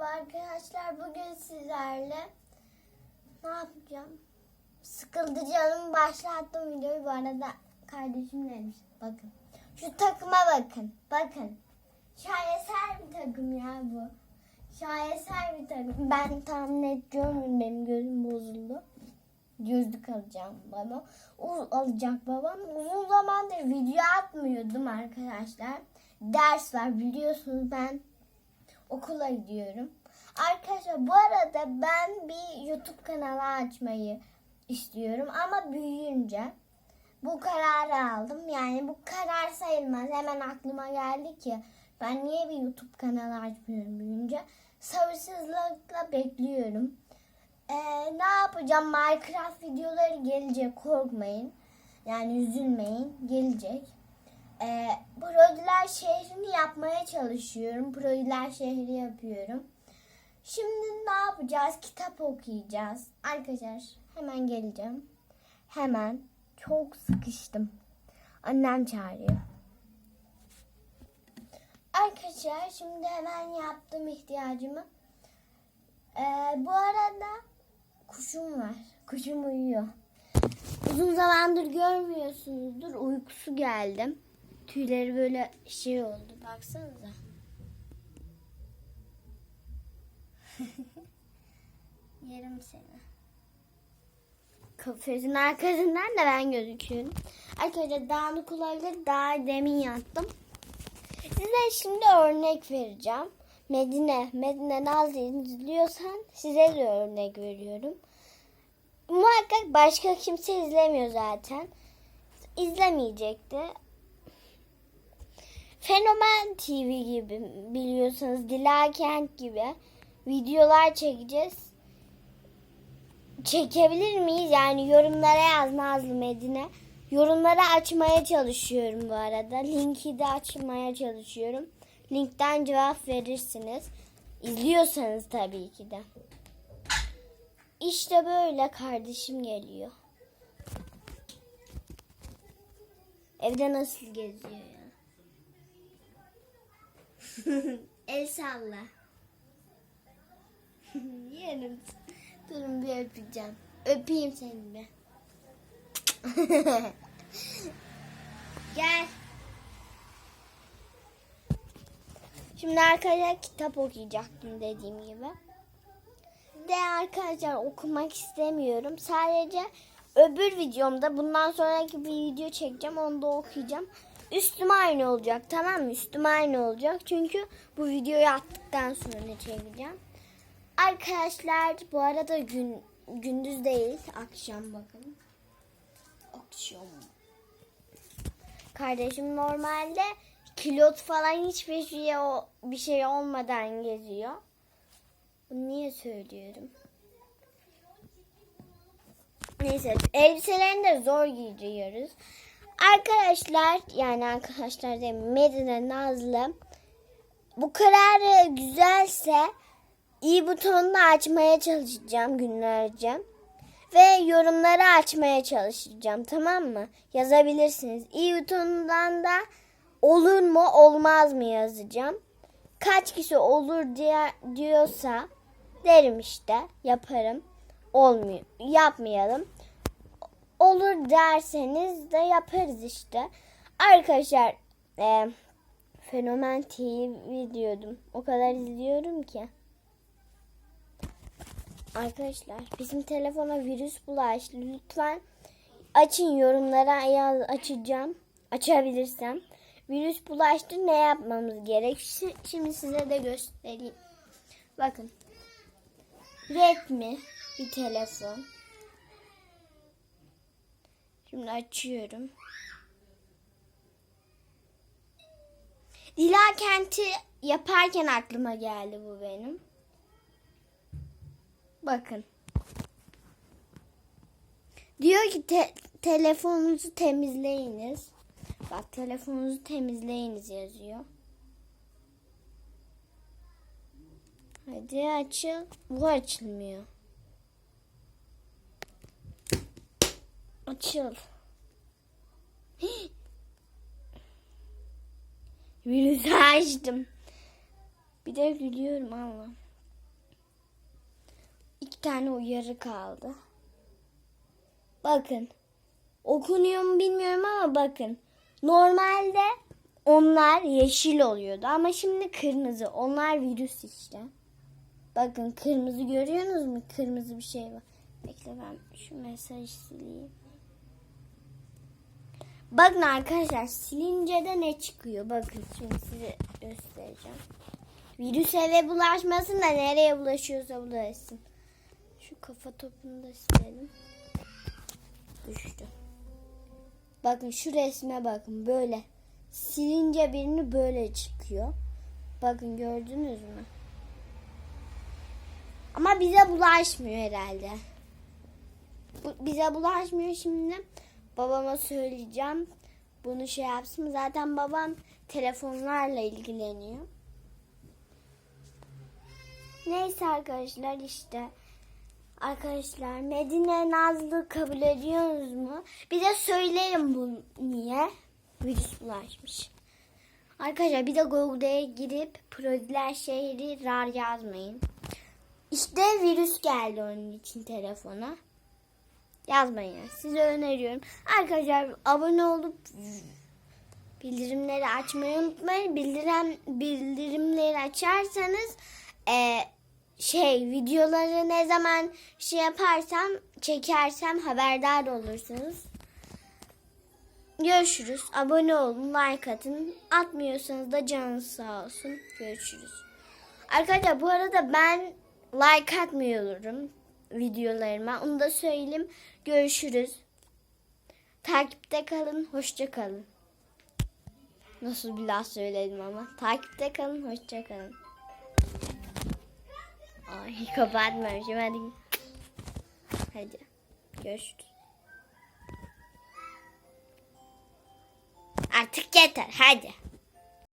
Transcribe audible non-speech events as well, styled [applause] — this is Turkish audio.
Merhaba arkadaşlar. Bugün sizlerle ne yapacağım? Sıkıldı canım başlattım videoyu. Bu arada kardeşim demiş. Bakın. Şu takıma bakın. Bakın. Şaheser bir takım ya bu. Şaheser bir takım. Ben tam net görmüyorum. Benim gözüm bozuldu. Gözlük alacağım bana. O alacak babam. Uzun zamandır video atmıyordum arkadaşlar. Ders var biliyorsunuz ben okula gidiyorum. Arkadaşlar bu arada ben bir YouTube kanalı açmayı istiyorum ama büyüyünce bu kararı aldım. Yani bu karar sayılmaz. Hemen aklıma geldi ki ben niye bir YouTube kanalı açmıyorum büyüyünce. Sabırsızlıkla bekliyorum. Ee, ne yapacağım? Minecraft videoları gelecek korkmayın. Yani üzülmeyin. Gelecek. Ee, Prodiler şehrini yapmaya çalışıyorum. Prodiler şehri yapıyorum. Şimdi ne yapacağız? Kitap okuyacağız. Arkadaşlar hemen geleceğim. Hemen. Çok sıkıştım. Annem çağırıyor. Arkadaşlar şimdi hemen yaptım ihtiyacımı. Ee, bu arada kuşum var. Kuşum uyuyor. Uzun zamandır görmüyorsunuzdur. Uykusu geldi. Tüyleri böyle şey oldu. Baksanıza. [laughs] Yerim seni. Kafesin arkasından da ben gözüküyorum. Arkadaşlar dağınık olabilir. Daha demin yattım. Size şimdi örnek vereceğim. Medine, Medine Nazlı izliyorsan size de örnek veriyorum. Muhakkak başka kimse izlemiyor zaten. İzlemeyecekti. Fenomen TV gibi biliyorsanız Dilakent gibi videolar çekeceğiz. Çekebilir miyiz? Yani yorumlara yaz Nazlı Medine. Yorumları açmaya çalışıyorum bu arada. Linki de açmaya çalışıyorum. Linkten cevap verirsiniz. İzliyorsanız tabii ki de. İşte böyle kardeşim geliyor. Evde nasıl geziyor? [laughs] El salla. [laughs] Yerim. Durun bir öpeceğim. Öpeyim seni bir. [laughs] Gel. Şimdi arkadaşlar kitap okuyacaktım dediğim gibi. De arkadaşlar okumak istemiyorum. Sadece öbür videomda bundan sonraki bir video çekeceğim. Onu da okuyacağım. Üstüm aynı olacak tamam mı? Üstüm aynı olacak. Çünkü bu videoyu attıktan sonra çekeceğim. Arkadaşlar bu arada gün gündüz değil. Akşam bakın. Akşam. Kardeşim normalde kilot falan hiçbir şey bir şey olmadan geziyor. Bunu niye söylüyorum? Neyse elbiselerini de zor giyiyoruz. Arkadaşlar yani arkadaşlar değil Medine Nazlı bu kararı güzelse iyi butonunu açmaya çalışacağım günlerce. Ve yorumları açmaya çalışacağım tamam mı? Yazabilirsiniz. İyi butonundan da olur mu olmaz mı yazacağım. Kaç kişi olur diye diyorsa derim işte yaparım. Olmuyor yapmayalım. Olur derseniz de yaparız işte. Arkadaşlar e, Fenomen TV diyordum. O kadar izliyorum ki. Arkadaşlar bizim telefona virüs bulaştı. Lütfen açın yorumlara yaz açacağım. Açabilirsem. Virüs bulaştı ne yapmamız gerek? Şi- Şimdi size de göstereyim. Bakın. Redmi bir telefon. Şimdi açıyorum. Dila kenti yaparken aklıma geldi bu benim. Bakın. Diyor ki te- telefonunuzu temizleyiniz. Bak telefonunuzu temizleyiniz yazıyor. Hadi açıl. Bu açılmıyor. Açıl. [gasps] Virüsü açtım. Bir de gülüyorum Allah. iki tane uyarı kaldı. Bakın. Okunuyor mu bilmiyorum ama bakın. Normalde onlar yeşil oluyordu ama şimdi kırmızı. Onlar virüs işte. Bakın kırmızı görüyorsunuz mu? Kırmızı bir şey var. Bekle ben şu mesajı sileyim. Bakın arkadaşlar silince de ne çıkıyor? Bakın şimdi size göstereceğim. Virüs eve bulaşmasın da nereye bulaşıyorsa bulaşsın. Şu kafa topunu da silelim. Düştü. Bakın şu resme bakın böyle. Silince birini böyle çıkıyor. Bakın gördünüz mü? Ama bize bulaşmıyor herhalde. Bu, bize bulaşmıyor şimdi. Babama söyleyeceğim. Bunu şey yapsın. Zaten babam telefonlarla ilgileniyor. Neyse arkadaşlar işte. Arkadaşlar Medine Nazlı kabul ediyorsunuz mu? Bize söyleyin bu niye virüs bulaşmış. Arkadaşlar bir de Google'ya girip Prodiler şehri rar yazmayın. İşte virüs geldi onun için telefona. Yazmayın. Size öneriyorum. Arkadaşlar abone olup bildirimleri açmayı unutmayın. Bildirim bildirimleri açarsanız e, şey videoları ne zaman şey yaparsam çekersem haberdar olursunuz. Görüşürüz. Abone olun, like atın. Atmıyorsanız da canınız sağ olsun. Görüşürüz. Arkadaşlar bu arada ben like atmıyorum videolarıma. Onu da söyleyeyim. Görüşürüz. Takipte kalın. Hoşça kalın. Nasıl bir laf söyledim ama. Takipte kalın. Hoşça kalın. Ay kapatmamışım. Hadi. Hadi. Görüşürüz. Artık yeter. Hadi.